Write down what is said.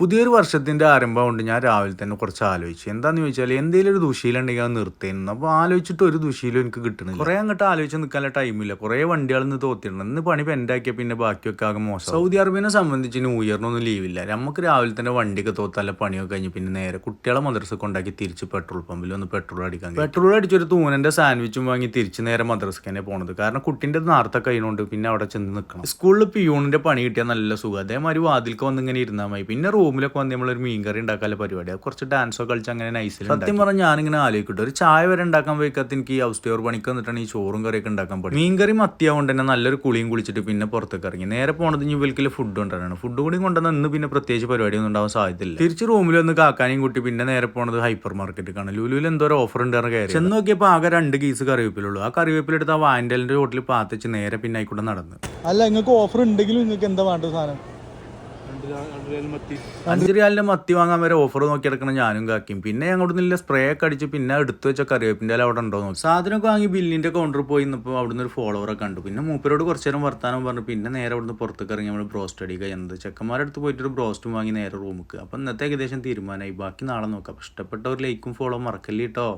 പുതിയൊരു വർഷത്തിന്റെ ആരംഭം കൊണ്ട് ഞാൻ രാവിലെ തന്നെ കുറച്ച് ആലോചിച്ചു. എന്താണെന്ന് ചോദിച്ചാൽ എന്തെങ്കിലും ഒരു ദുശീലുണ്ടെങ്കിൽ അത് നിർത്തേന്നു അപ്പോൾ ആലോചിച്ചിട്ട് ഒരു ദുശീലും എനിക്ക് കിട്ടുന്നില്ല. കുറേ അങ്ങോട്ട് ആലോചിച്ച് നിൽക്കാനുള്ള ടൈമില്ല. കുറേ വണ്ടികൾ നിന്ന് തോത്തിയിട്ടുണ്ട് ഇന്ന് പണി പെൻഡാക്കിയ പിന്നെ ബാക്കിയൊക്കെ ആകെ മോശം. സൗദി അറേബ്യനെ സംബന്ധിച്ച് ന്യൂ ഇയറിനൊന്നും ലീവില്ല. നമുക്ക് രാവിലെ തന്നെ വണ്ടിയൊക്കെ തോത്താല പണിയൊക്കെ കഴിഞ്ഞ് പിന്നെ നേരെ കുട്ടികളെ മദ്രസ കൊണ്ടാക്കി തിരിച്ച് പെട്രോൾ പമ്പിൽ ഒന്ന് പെട്രോൾ അടിക്കാൻ പെട്രോൾ അടിച്ചൊരു തൂനന്റെ സാൻഡ്വിച്ചും വാങ്ങി തിരിച്ച് നേരെ മദ്രസക്ക് തന്നെ പോണത്. കാരണം കുട്ടിന്റെ നേരത്തെ കഴിഞ്ഞുകൊണ്ട് പിന്നെ അവിടെ ചെന്ന് നിൽക്കണം സ്കൂളിൽ പിയൂണിന്റെ പണി കിട്ടിയാൽ നല്ല സുഖം. അതേമാതിരി വാതിൽക്ക് വന്ന് ഇങ്ങനെ ഇരുന്നാൽ മതി. പിന്നെ റൂമിലൊക്കെ വന്ന് നമ്മളൊരു മീൻകറി ഉണ്ടാക്കാനുള്ള പരിപാടിയാണ് കുറച്ച് ഡാൻസോ കളിച്ച് അങ്ങനെ നൈസിൽ സത്യം പറഞ്ഞാൽ ഞാനിങ്ങനെ ആലോചിക്കട്ടെ. ഒരു ചായ വരെ ഉണ്ടാക്കാൻ വയ്ക്കാത്ത എനിക്ക് ഈ ഹൗസ് ടൂർ പണിക്ക് വന്നിട്ടാണ് ഈ ചോറും കറിയൊക്കെ ഉണ്ടാക്കാൻ പറ്റും മീൻകറി മത്തിയാവുകൊണ്ട് തന്നെ നല്ലൊരു കുളിയും കുളിച്ചിട്ട് പിന്നെ പുറത്തേക്ക് ഇറങ്ങി. നേരെ പോണത് ഇനി ഇവൽക്കിൽ ഫുഡ് കൊണ്ടുവരാനാണ്. ഫുഡ് കൂടി കൊണ്ടുവന്ന ഇന്ന് പിന്നെ പ്രത്യേകിച്ച് പരിപാടിയൊന്നും ഉണ്ടാവാൻ സാധ്യതയില്ല. തിരിച്ച് റൂമിൽ വന്ന് കാക്കാനെയും കൂട്ടി പിന്നെ നേരെ പോണത് ഹൈപ്പർ മാർക്കറ്റിലേക്കാണ് ലുലുവിൽ എന്തോ ഒരു ഓഫർ ഉണ്ട് കയറി ചെന്ന് നോക്കിയപ്പോൾ ആകെ രണ്ട് കീസ് കറിവേപ്പിലുള്ളൂ. ആ കറിവേപ്പിലെടുത്ത് ആ വാൻഡലിന്റെ റോട്ടിൽ പാത്തിച്ച് നേരെ പിന്നെ ആയിക്കൂടെ നടന്ന്. അല്ല നിങ്ങൾക്ക് ഓഫർ ഉണ്ടെങ്കിലും നിങ്ങൾക്ക് എന്താ വേണ്ടത് സാധനം? അഞ്ച് റിയാലിന്റെ മത്തി വാങ്ങാൻ വരെ ഓഫർ നോക്കി എടുക്കണം ഞാനും കാക്കിയും. പിന്നെ അങ്ങോട്ട് നില്ല സ്പ്രേ ഒക്കെ അടിച്ച് പിന്നെ എടുത്തു വെച്ച കറിവേപ്പിന്റെ ഇല അവിടെ ഉണ്ടോ നോക്കി. സാധനമൊക്കെ വാങ്ങി ബില്ലിന്റെ കൗണ്ടറിൽ പോയി നിന്നപ്പോൾ അവിടുന്ന് ഒരു ഫോളോവറെ കണ്ടു. പിന്നെ മൂപ്പരോട് കുറച്ചു നേരം വർത്താനം പറഞ്ഞു. പിന്നെ നേരെ അവിടുന്ന് പുറത്തേക്ക് ഇറങ്ങി നമ്മൾ ബ്രോസ്റ്റ് അടിക്കുക എന്ത് ചെക്കന്മാരുടെ അടുത്ത് പോയിട്ട് ഒരു ബ്രോസ്റ്റും വാങ്ങി നേരെ റൂമിക്ക് അപ്പം ഇന്നത്തെ ഏകദേശം തീരുമാനമായി. ബാക്കി നാളെ നോക്കാം. ഇഷ്ടപ്പെട്ട ഒരു ലൈക്കും ഫോളോ മറക്കല്ലേ കേട്ടോ